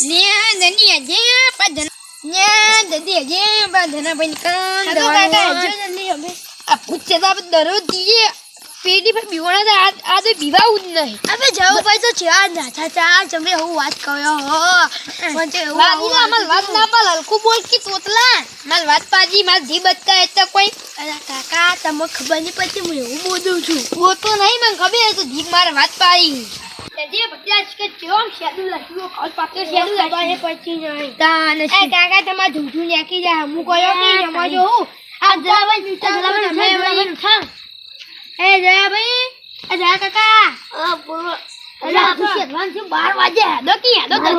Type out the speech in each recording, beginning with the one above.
ન્યા દની આજે પાધન ન્યા દદી આજે પાધન બન કામ દવાનું આ પૂછે તો આપણે દરરોજ દીએ પેટી પર બીવાણા તો આ તો બીવાવું જ નહીં. અબે જવું ભાઈ તો ચાર નાથા ચાર જમે હું વાત કર્યો હો. પણ તે વાલી ના માલ વાત ના પાલ હલકું બોલ કે તોતલા માલ વાત પાજી માલ જી બચકા એટલે કોઈ. અરે કાકા તમને ખબર નહીં પડતી હું એવું બોલું છું. હું તો નહીં મને ખબર તો મારે વાત પાઈ તે બધા કે કેમ શેડું લાગ્યું કોલ પાકે શેડું લાગ્યું પડતી નહીં તાન એ કાકા તમારે જૂઠું નાખી જાય હું કયો કે એમાં જો હું આ જલાભાઈ જલાભાઈ જલાભાઈ ઉઠા એ જલાભાઈ એ જલા કાકા અલા તું શેડવાન છે 12 વાગે હેડો કે હેડો તો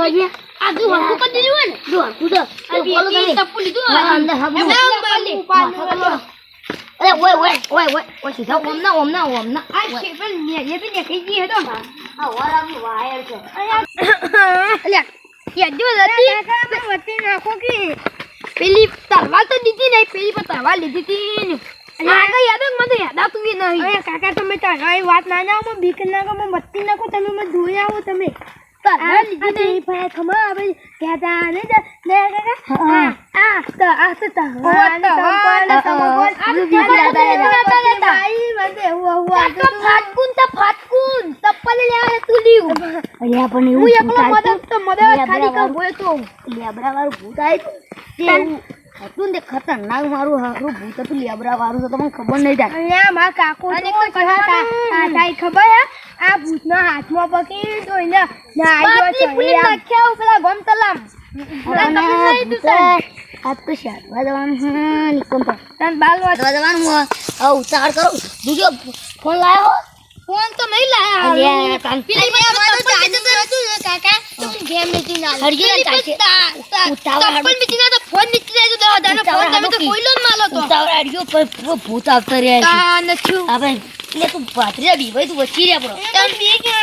આ તું હમકુ કરી દીધું ને જો કૂદો આ બેટી ટપ્પુ લીધું અંદર હા, એમ બોલ. અરે ઓય ઓય ઓય ઓય ઓય સીધા ઓમ ના ઓમ ના ઓમ ના આ છે પણ ને એ બી દેખાઈ ગઈ હતો આ વાયર છે. અલ્યા યાદો હતી વટી નાખો કે? પેલી તલવાર તો દીધી નહીં પેલી પર તલવાર લીધી હતી. ને આગળ યાદ મને તો યાદ આવતું બી નહીં. અરે કાકા તમે તારી વાત ના જાઓ બીક નાખો હું વટી નાખો તમે મને આવો તમે. તલવાર લીધી નહીં ભાઈ ખમા હવે કહેતા ને ને કાકા આ આ તો આ તો તો ફાટકુન તો ફાટકુન ચપ્પલ લેવા તું લીવ. અલ્યા પણ હું એકલો મદદ તો મદદ ખાલી કા હોય તો. લેબરા વાળું ભૂત આવ્યું હતું ને ખતરનાક મારું હારું ભૂત હતું લેબરા વાળું તો તમને ખબર નહીં થાય. અલ્યા મારા કાકો અને તો થાય ખબર હે? આ ભૂતના હાથમાં પકડી તો એને જો ચડી નાખ્યા પેલા આ તો શાળવા જવાનું છે નિકોન તો. તન બાલવા શાળવા જવાનું છે. કરો. જોજો ફોન લાવ્યો ફોન તો નહીં લાયા હતું કાકા. ગેમ મેચી ના હરજી ના ફોન નીચે જાય તો હજારનો ફોન તમે તો કોઈલો જ માલો તો. ઉતાવળ પણ પૂરો ભૂત આવતો રહ્યા છે તા નથી હવે એટલે તું ભાતરીજા બી ભાઈ તું વચ્ચી રહ્યા બરો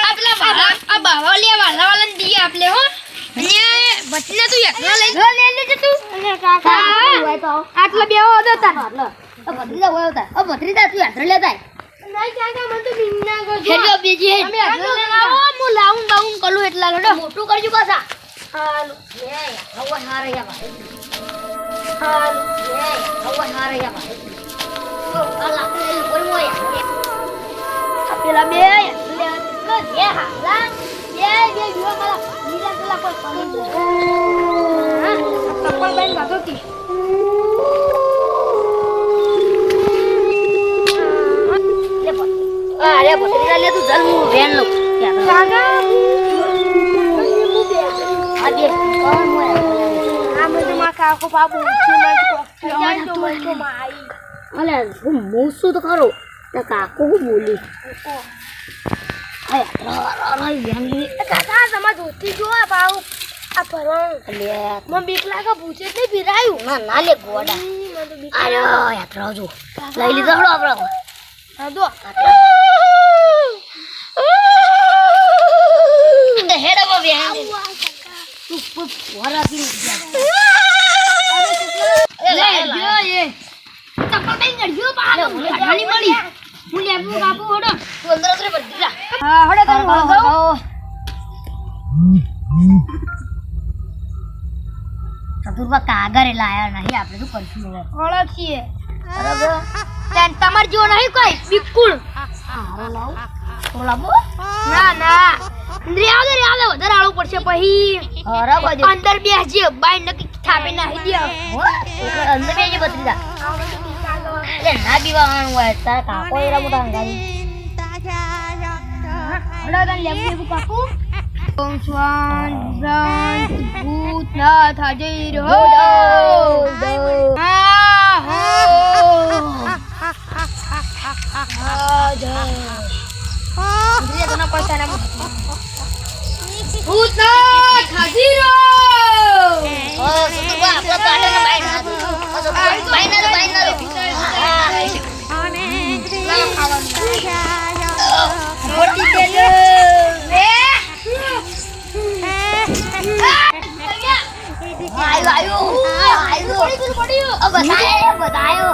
આ પેલા વાલા આ બાવા લે વાલા વાલા ને દીએ આપલે હો. વચને તું એકલા લઈ લે લેજે તું. અને કાકા આટલા બે હોદો તા ભત્રીજા હોય હતા ભત્રીજા તું યાત્રા લેતા હેડો બીજી હેડ. હું લાવું બાવું કરું એટલા લડો મોટું કરજો પાછા. હાલો. એ હવે હારે યા ભાઈ. હાલ. એ હવે હારે યા ભાઈ. પેલા બે લે લે બે હાલા. બે બે બીવા મારા લીલા પેલા પર પાણી હા કપલ બેન ગાતો કી લે ભત્રી અરે ભત્રીજા લે તું જલ હું વેન લઉં. કાકા કોણ મોય આ બધું માં અલે હું મૂસું તો ખરો તે કાકો હું બોલી? અરે અરે વેન લી કાકા તમાર ધોતી જો બાઉ આ પરણ મને બીક લાગે પૂછે એટલે ભીરાયું ના ના લે ગોડા. અરે યાત્રા જો. લઈ લીધો આપણે હા દો કાગરે લાયા નહીં આપણે શું કરશું હવે. ઓળખીએ. બરાબર? તમાર જેવો નહીં કોઈ? બિલકુલ. હારો લાવ. તો લાવો. ના ના. રેવા દે રેવા દે વધારે આળું પડશે પછી. હારા બાજુ. અંદર બેસજે બાઈ નક્કી થાપે નાખી દે. અંદર બેસજે બતરી જા એટલે ના પીવાનું હોય તારા કાકો એરા મોટા અંગારી તને લેબુ લેબુ કાકુ ઓમ સ્વાન ભ્રાન ભૂત ના થાજે રહો હા હો આયો અ બતાયો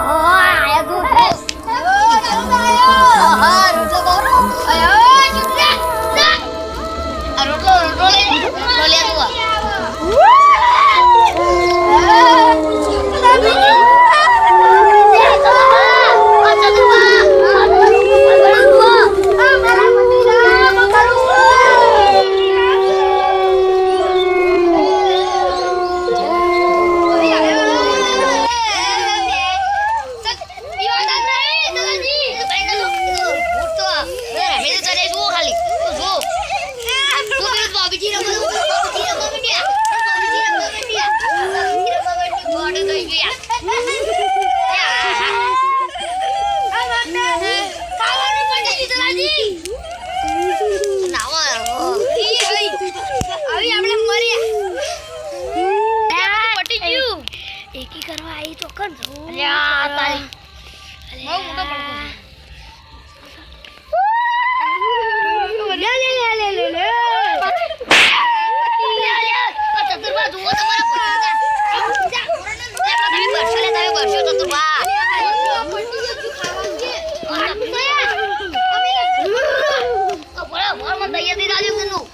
દૈયાથી ચાલ્યું કનું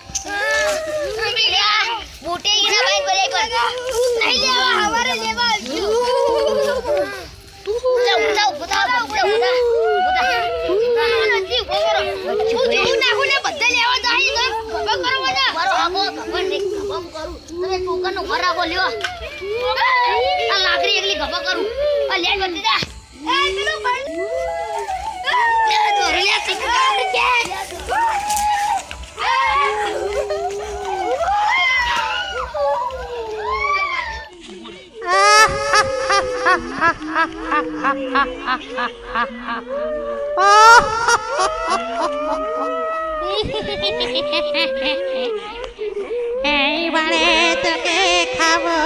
બુટે ઈના ભાઈ બોલે પર લાકડી એકલી ગભા કરું. લેટ এইবারে তোকে খাবো